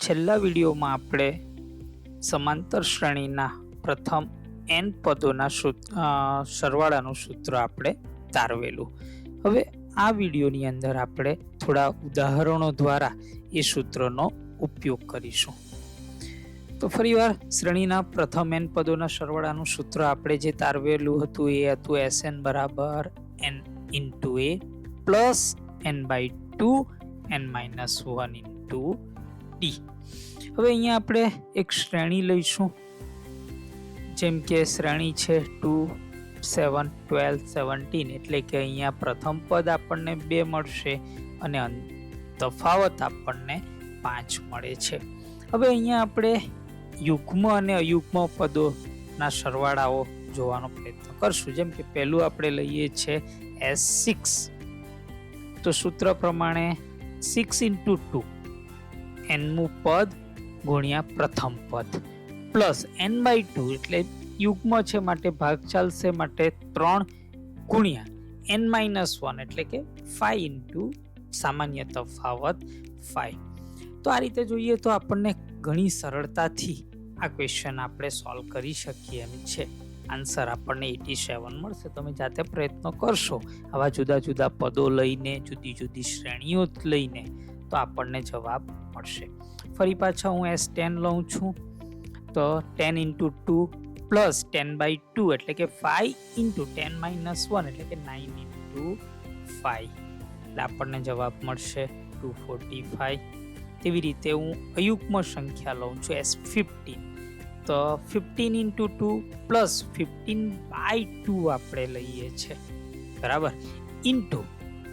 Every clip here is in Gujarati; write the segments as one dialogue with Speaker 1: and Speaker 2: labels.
Speaker 1: છેલ્લા વિડીયોમાં આપણે સમાંતર શ્રેણીના પ્રથમ એન પદોના સરવાળાનું સૂત્ર આપણે તારવેલું. હવે આ વિડીયોની અંદર આપણે થોડા ઉદાહરણો દ્વારા એ સૂત્રનો ઉપયોગ કરીશું. તો ફરીવાર શ્રેણીના પ્રથમ એન પદોના સરવાળાનું સૂત્ર આપણે જે તારવેલું હતું એ હતું એસ એન બરાબર N into A plus N by two N minus one into D. હવે અહીંયા આપણે એક શ્રેણી લઈશું. જેમ કે શ્રેણી છે ટુ, સેવન, ટ્વેલ્વ, સેવન્ટીન એટલે કે અહીંયા પ્રથમ પદ આપણને બે મળશે અન- તફાવત આપણને પાંચ મળે છે. હવે અહીંયા આપણે યુગ્મ અને અયુગ્મ પદોના સરવાળાઓ જોવાનો પ્રયત્ન કરશું. જેમ કે પહેલું આપણે લઈએ છે એસ સિક્સ. તો સૂત્ર પ્રમાણે સિક્સ ઇન્ટુ ટુ. એનમું પદ ગુણ્યા પ્રથમ પદ. પ્લસ એન બાય ટુ એટલે યુગ્મ છે માટે ભાગ ચાલશે માટે ત્રણ ગુણ્યા એન માઇનસ વન એટલે કે ફાઈવ ઇન્ટુ સામાન્ય તફાવત ફાઈવ તો આ રીતે જોઈએ તો આપણને ઘણી સરળતાથી આ ક્વેશ્ચન આપણે સોલ્વ કરી શકીએ એમ છે. આન્સર આપણને એટી સેવન મળશે. તમે જાતે પ્રયત્ન કરશો. આવા જુદા જુદા પદો લઈને, જુદી જુદી શ્રેણીઓ લઈને તો આપણને જવાબ મળશે. ફરી પાછા હું એસ ટેન લઉં છું. તો ten into two plus ten by two એટલે કે five into ten minus one એટલે કે નાઇન ઇન્ટુ ફાઈવ એટલે આપણને જવાબ મળશે ટુ ફોર્ટી ફાઈવ તેવી રીતે હું અયુગ્મ સંખ્યા લઉં છું એસ ફિફ્ટીન તો fifteen into two plus fifteen by two આપણે લઈએ છીએ. બરાબર? ઇન્ટુ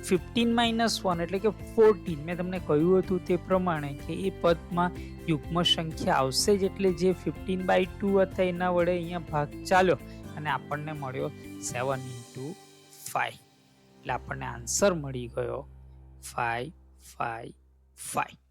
Speaker 1: ફિફ્ટીન માઇનસ વન એટલે કે ફોર્ટીન મેં તમને કહ્યું હતું તે પ્રમાણે કે એ પદમાં યુગ્મ સંખ્યા આવશે જ એટલે જે ફિફ્ટીન બાય ટુ હતા એના વડે અહીંયા ભાગ ચાલ્યો અને આપણને મળ્યો સેવન ઇન્ટુ ફાઈવ એટલે આપણને આન્સર મળી ગયો ફાઈવ ફાઈવ ફાઈવ